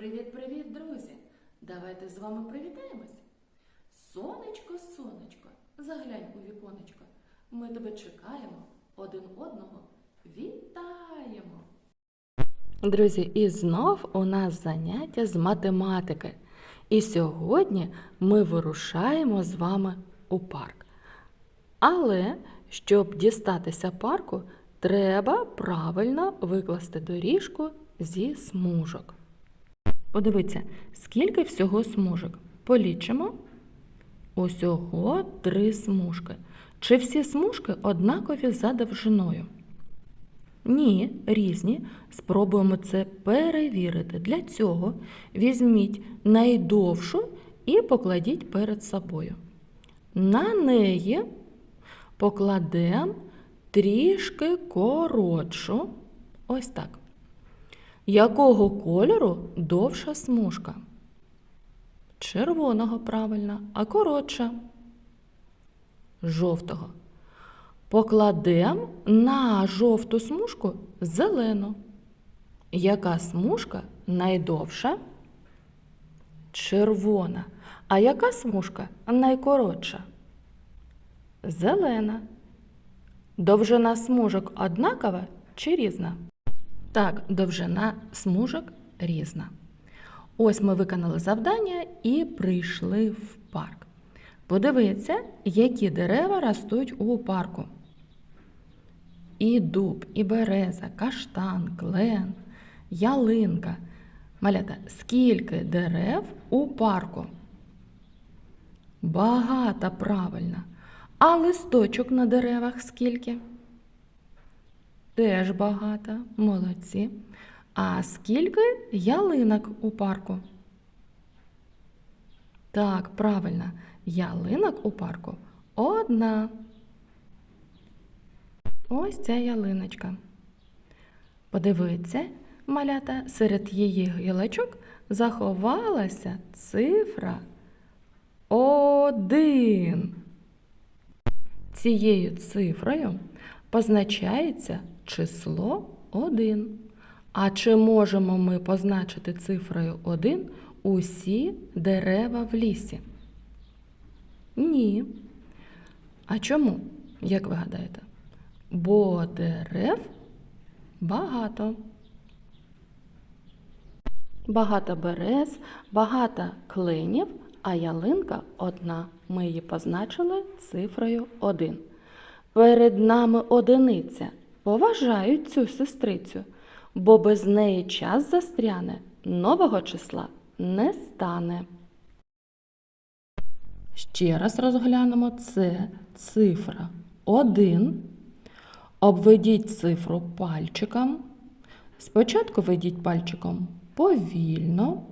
Привіт-привіт, друзі! Давайте з вами привітаємось. Сонечко, сонечко, заглянь у віконечко. Ми тебе чекаємо, один одного вітаємо. Друзі, і знов у нас заняття з математики. І сьогодні ми вирушаємо з вами у парк. Але щоб дістатися парку, треба правильно викласти доріжку зі смужок. Подивіться, скільки всього смужок. Полічимо. Усього три смужки. Чи всі смужки однакові за довжиною? Ні, різні. Спробуємо це перевірити. Для цього візьміть найдовшу і покладіть перед собою. На неї покладемо трішки коротшу. Ось так. Якого кольору довша смужка? Червоного правильно, а коротша. Жовтого. Покладемо на жовту смужку зелену. Яка смужка найдовша? Червона. А яка смужка найкоротша? Зелена. Довжина смужок однакова чи різна? Так, довжина смужок різна. Ось ми виконали завдання і прийшли в парк. Подивіться, які дерева ростуть у парку. І дуб, і береза, каштан, клен, ялинка. Малята, скільки дерев у парку? Багато правильно. А листочок на деревах скільки? Теж багато, молодці. А скільки ялинок у парку? Так, правильно, ялинок у парку одна. Ось ця ялиночка. Подивіться, малята, серед її гілочок заховалася цифра один. Цією цифрою позначається число 1. А чи можемо ми позначити цифрою 1 усі дерева в лісі? Ні. А чому, як ви гадаєте? Бо дерев багато. Багато берез, багато кленів, а ялинка одна. Ми її позначили цифрою 1. Перед нами одиниця. Поважають цю сестрицю, бо без неї час застряне, нового числа не стане. Ще раз розглянемо це цифра 1. Обведіть цифру пальчиком. Спочатку ведіть пальчиком повільно,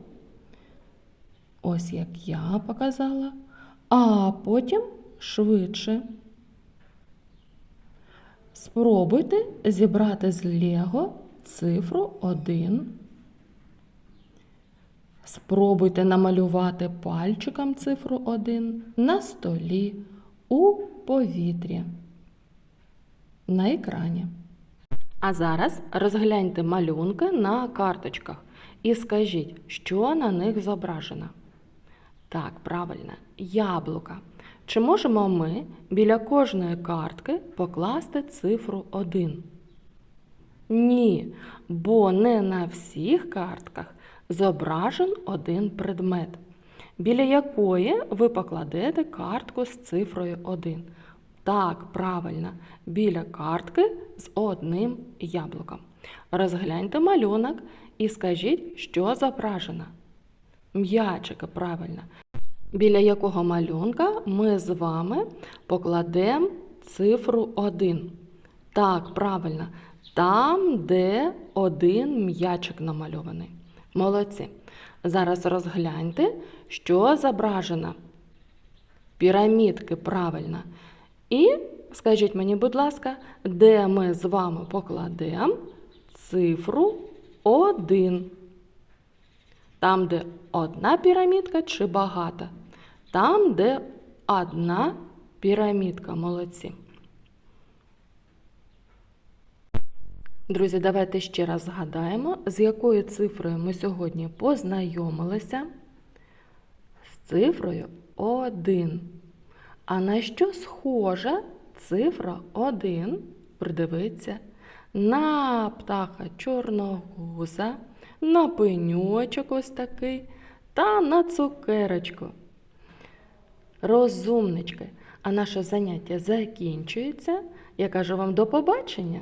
ось як я показала, а потім швидше. Спробуйте зібрати з Лего цифру 1. Спробуйте намалювати пальчиком цифру 1 на столі у повітрі на екрані. А зараз розгляньте малюнки на карточках і скажіть, що на них зображено. Так, правильно, яблука. Чи можемо ми біля кожної картки покласти цифру 1? Ні, бо не на всіх картках зображен один предмет, біля якої ви покладете картку з цифрою 1. Так, правильно, біля картки з одним яблуком. Розгляньте малюнок і скажіть, що зображено. М'ячики, правильно. Біля якого малюнка ми з вами покладемо цифру 1. Так, правильно, там, де один м'ячик намальований. Молодці. Зараз розгляньте, що зображено. Пірамідки, правильно. І скажіть мені, будь ласка, де ми з вами покладемо цифру 1? Там, де одна пірамідка чи багата? Там, де одна пірамідка, молодці. Друзі, давайте ще раз згадаємо, з якою цифрою ми сьогодні познайомилися. З цифрою 1. А на що схожа цифра 1? Придивіться. На птаха чорногуза, на пеньочок ось такий та на цукерочку. Розумнички. А наше заняття закінчується. Я кажу вам до побачення.